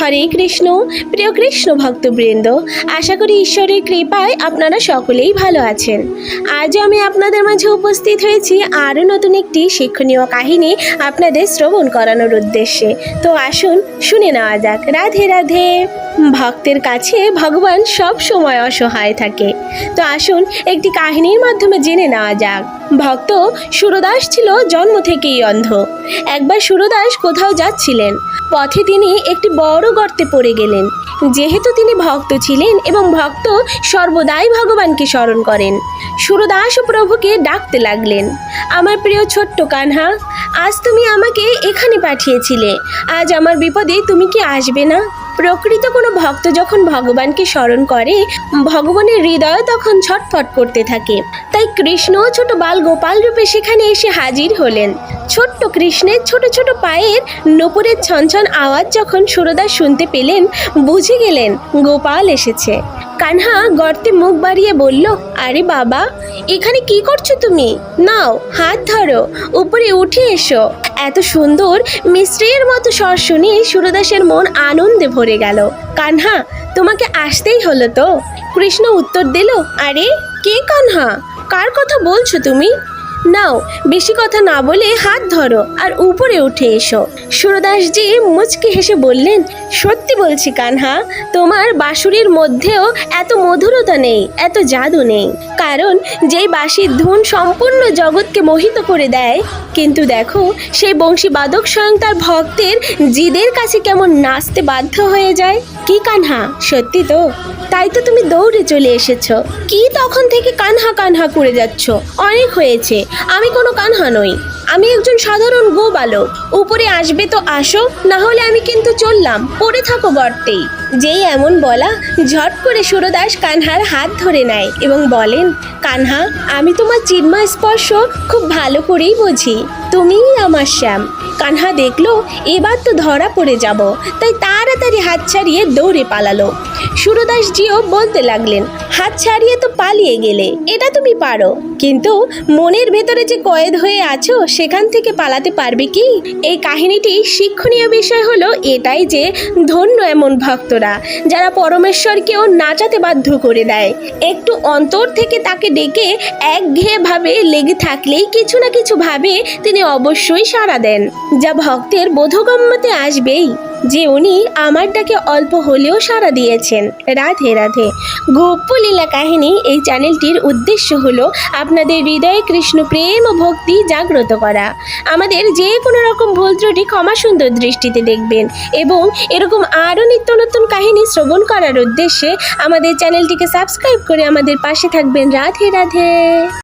হরে কৃষ্ণ, প্রিয় কৃষ্ণ ভক্তবৃন্দ, আশা করি ঈশ্বরের কৃপায় আপনারা সকলেই ভালো আছেন। আজ আমি আপনাদের মাঝে উপস্থিত হয়েছি আরও নতুন একটি শিক্ষণীয় কাহিনী আপনাদের শ্রবণ করানোর উদ্দেশ্যে। তো আসুন শুনে নেওয়া যাক। রাধে রাধে। ভক্তের কাছে ভগবান সব সময় অসহায় থাকে। তো আসুন একটি কাহিনীর মাধ্যমে জেনে নেওয়া যাক। ভক্ত সুরদাস ছিল জন্ম থেকেই অন্ধ। একবার সুরদাস কোথাও যাচ্ছিলেন। পথে তিনি একটি বড় গর্তে পড়ে গেলেন। যেহেতু তিনি ভক্ত ছিলেন এবং ভক্ত সর্বদাই ভগবানকে স্মরণ করেন। সুরদাস প্রভুকে ডাকতে লাগলেন। আমার প্রিয় ছোট্ট কানহা, আজ তুমি আমাকে এখানে পাঠিয়েছিলে। আজ আমার বিপদে তুমি কি আসবে না? প্রকৃত কোনো ভক্ত যখন ভগবানকে স্মরণ করে, ভগবানের হৃদয় তখন ছটফট করতে থাকে। তাই কৃষ্ণ ছোট বাল গোপাল রূপে সেখানে এসে হাজির হলেন। ছোট্ট কৃষ্ণের ছোট ছোট পায়ের নপুরের ছনছন আওয়াজ যখন সুরদাস শুনতে পেলেন, বুঝে গেলেন, গোপাল এসেছে। কানহা গর্তে মুখ বাড়িয়ে বলল, আরে বাবা, এখানে কি করছ তুমি? নাও, হাত ধরো, উপরে উঠে এসো। এত সুন্দর মিস্ত্রির মতো স্বর শুনে সুরদাসের মন আনন্দে ভরে গেল। কানহা, তোমাকে আসতেই হলো তো? কৃষ্ণ উত্তর দিল, আরে, কে কানহা? কার কথা বলছো তুমি? নাও, বেশি কথা না বলে হাত ধরো আর উপরে উঠে এসো। সুরদাসজি মুচকি হেসে বললেন, সত্যি বলছি কানহা, তোমার বাঁশুরির মধ্যেও এত মধুরতা নেই, এত জাদু নেই। কারণ যেই বাঁশির ধুন সম্পূর্ণ জগৎকে মোহিত করে দেয়, কিন্তু দেখো, সেই বংশীবাদক স্বয়ং তার ভক্তের জিদের কাছে কেমন নাচতে বাধ্য হয়ে যায়। কি কানহা, সত্যি তো? তাই তো তুমি দৌড়ে চলে এসেছ। কি তখন থেকে কানহা কানহা করে যাচ্ছ? অনেক হয়েছে আমি কোনো কানহা নই। আমি একজন সাধারণ গোবালক। উপরে আসবে তো আসো না হলে আমি কিন্তু চললাম। পড়ে থাকো গর্তেই যেই এমন বলা, ঝট করে সুরদাস কানহার হাত ধরে নেয় এবং বলেন, কানহা, আমি তোমার চিন্ময় স্পর্শ খুব ভালো করেই বুঝি। তুমিই আমার শ্যাম। কানহা দেখল, এবার তো ধরা পড়ে যাব, তাই তাড়াতাড়ি হাত ছাড়িয়ে দৌড়ে পালালো। সুরদাসজিও বলতে লাগলেন, হাত ছাড়িয়ে তো পালিয়ে গেলে, এটা তুমি পারো। কিন্তু মনের ভেতরে যে কয়েদ হয়ে আছো সেখান থেকে পালাতে পারবে কি? এই কাহিনীটি শিক্ষণীয় বিষয় হলো এটাই যে ধন্য এমন ভক্তরা, যারা পরমেশ্বরকেও নাচাতে বাধ্য করে দেয়। একটু অন্তর থেকে তাকে ডেকে একঘেয়ে ভাবে লেগে থাকলেই কিছু না কিছু ভাবে তিনি অবশ্যই সাড়া দেন। যা ভক্তের বোধগম্যতে আসবেই যে উনি আমার ডাকে অল্প হলেও সাড়া দিয়েছেন। রাধে রাধে। গোপলীলা কাহিনী এই চ্যানেলটির উদ্দেশ্য হলো আপনাদের হৃদয়ে কৃষ্ণ প্রেম ও ভক্তি জাগ্রত করা। আমাদের যে কোনো রকম ভুল ত্রুটি ক্ষমা সুন্দর দৃষ্টিতে দেখবেন এবং এরকম আরও নিত্য নতুন কাহিনী শ্রবণ করার উদ্দেশ্যে আমাদের চ্যানেলটিকে সাবস্ক্রাইব করে আমাদের পাশে থাকবেন। রাধে রাধে।